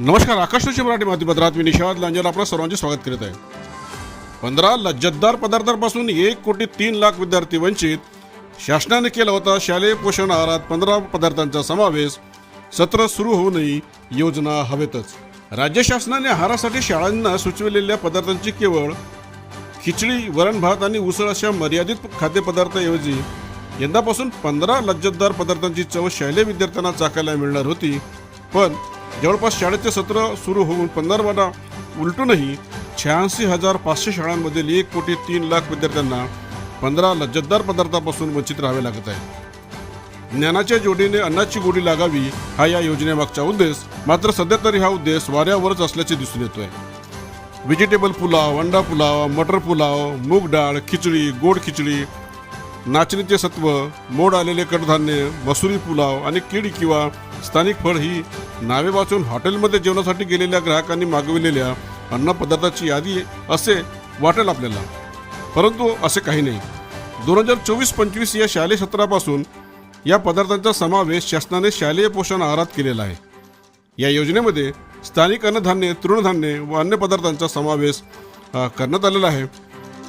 नमस्कार आकाशवाणी मराठी माध्यमात मी निषाद लांजर आपलं सर्वांचे स्वागत करीत आहे. पंधरा लज्जतदार पदार्थांपासून एक कोटी तीन लाख विद्यार्थी वंचित. शासनाने केला होता शालेय पोषण आहारात पंधरा पदार्थांचा समावेश. सत्र सुरू होऊनही योजना हवेतच. राज्य शासनाने आहारासाठी शाळांना सुचविलेल्या पदार्थांची केवळ खिचडी वरण भात आणि उसळ अशा मर्यादित खाद्यपदार्थाऐवजी यंदापासून पंधरा लज्जतदार पदार्थांची चव शालेय विद्यार्थ्यांना चाकायला मिळणार होती. पण जवळपास शाळेचे सत्र सुरू होऊन पंधरवाडा उलटूनही शहाऐंशी हजार पाचशे शाळांमधील एक कोटी तीन लाख विद्यार्थ्यांना पंधरा लज्जतदार पदार्थापासून वंचित राहावे लागत आहे. ज्ञानाच्या जोडीने अन्नाची गोडी लागावी हा या योजनेमागचा उद्देश मात्र सध्या तरी हा उद्देश वाऱ्यावरच असल्याचे दिसून येतोय. व्हेजिटेबल पुलाव अंडा पुलाव मटर पुलाव मूग डाळ खिचडी गोड खिचडी नाचणीचे सत्व मोड आलेले कडधान्य मसुरी पुलाव आणि केळी किंवा स्थानिक फळ ही नावे वाचून हॉटेलमध्ये जेवणासाठी गेलेल्या ग्राहकांनी मागविलेल्या अन्नपदार्थाची यादी असे वाटेल आपल्याला. परंतु असे काही नाही. दोन हजार चोवीस पंचवीस या शालेय सत्रापासून या पदार्थांचा समावेश शासनाने शालेय पोषण आहारात केलेला आहे. या योजनेमध्ये स्थानिक अन्नधान्ये तृणधान्ये व अन्य पदार्थांचा समावेश करण्यात आलेला आहे.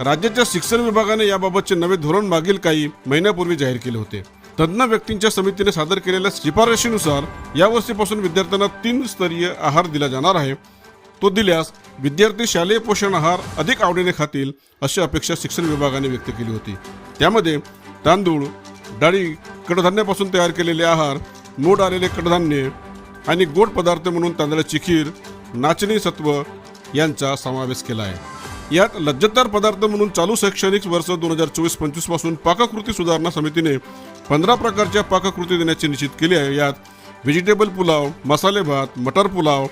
राज्याच्या शिक्षण विभागाने याबाबतचे नवे धोरण मागील काही महिन्यापूर्वी जाहीर केले होते. तज्ज्ञ व्यक्तींच्या समितीने सादर केलेल्या शिफारशीनुसार यावर्षीपासून विद्यार्थ्यांना तीन स्तरीय आहार दिला जाणार आहे. तो दिल्यास विद्यार्थी शालेय पोषण आहार अधिक आवडीने खातील अशी अपेक्षा शिक्षण विभागाने व्यक्त केली होती. त्यामध्ये तांदूळ डाळी कडधान्यापासून तयार केलेले आहार मोड आलेले कडधान्य आणि गोड पदार्थ म्हणून तांदळाची खीर नाचणी सत्व यांचा समावेश केला आहे. यात लज्जतदार पदार्थ म्हणून चालू शैक्षणिक वर्ष दोन हजार चोवीस पंचवीसपासून पाककृती सुधारणा समितीने पंधरा प्रकारच्या पाककृती देण्याचे निश्चित केले आहे. यात व्हेजिटेबल पुलाव मसाले भात मटर पुलाव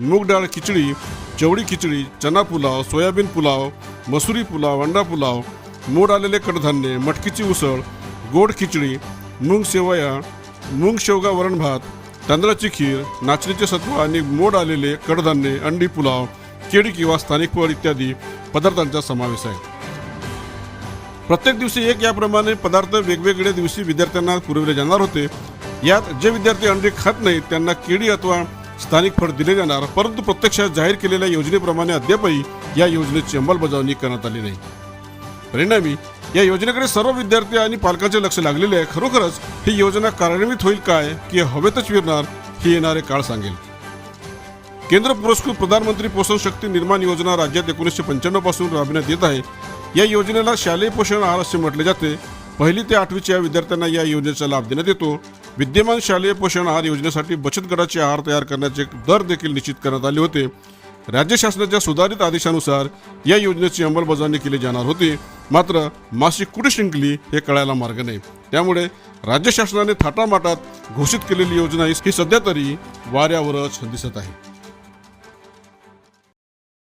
मूग डाळ खिचडी चवळी खिचडी चना पुलाव सोयाबीन पुलाव मसुरी पुलाव अंडा पुलाव मोड आलेले कडधान्य मटकीची उसळ गोड खिचडी मूंग शेवया मूंग शेवगा वरण भात तांदळाची खीर नाचणीचे सत्व आणि मोड आलेले कडधान्य अंडी पुलाव केळी किंवा स्थानिक फळ इत्यादी पदार्थांचा समावेश आहे. प्रत्येक दिवशी एक याप्रमाणे पदार्थ वेगवेगळ्या दिवशी विद्यार्थ्यांना पुरवले जाणार होते. यात जे विद्यार्थी अंडे खात नाहीत त्यांना केळी अथवा स्थानिक फळ दिले जाणार परंतु प्रत्यक्षात जाहीर केलेल्या योजनेप्रमाणे अद्यापही या योजनेची अंमलबजावणी करण्यात आली नाही. परिणामी या योजनेकडे सर्व विद्यार्थी आणि पालकांचे लक्ष लागलेले आहे. खरोखरच ही योजना कार्यान्वित होईल काय की हवेतच फिरणार हे येणारे काळ सांगेल. केंद्र पुरस्कृत प्रधानमंत्री पोषण शक्ती निर्माण योजना राज्यात एकोणीसशे पंच्याण्णवपासून राबविण्यात येत आहे. या योजनेला शालेय पोषण आहार असे म्हटले जाते. पहिली ते आठवीच्या विद्यार्थ्यांना या योजनेचा लाभ देण्यात येतो. विद्यमान शालेय पोषण आहार योजनेसाठी बचत गटाचे आहार तयार करण्याचे दर देखील निश्चित करण्यात आले होते. राज्य शासनाच्या सुधारित आदेशानुसार या योजनेची अंमलबजावणी केली जाणार होती. मात्र मासिक कुठे शिंकली हे कळायला मार्ग नाही. त्यामुळे राज्य शासनाने थाटामाटात घोषित केलेली योजना ही सध्या तरी वाऱ्यावरच दिसत आहे.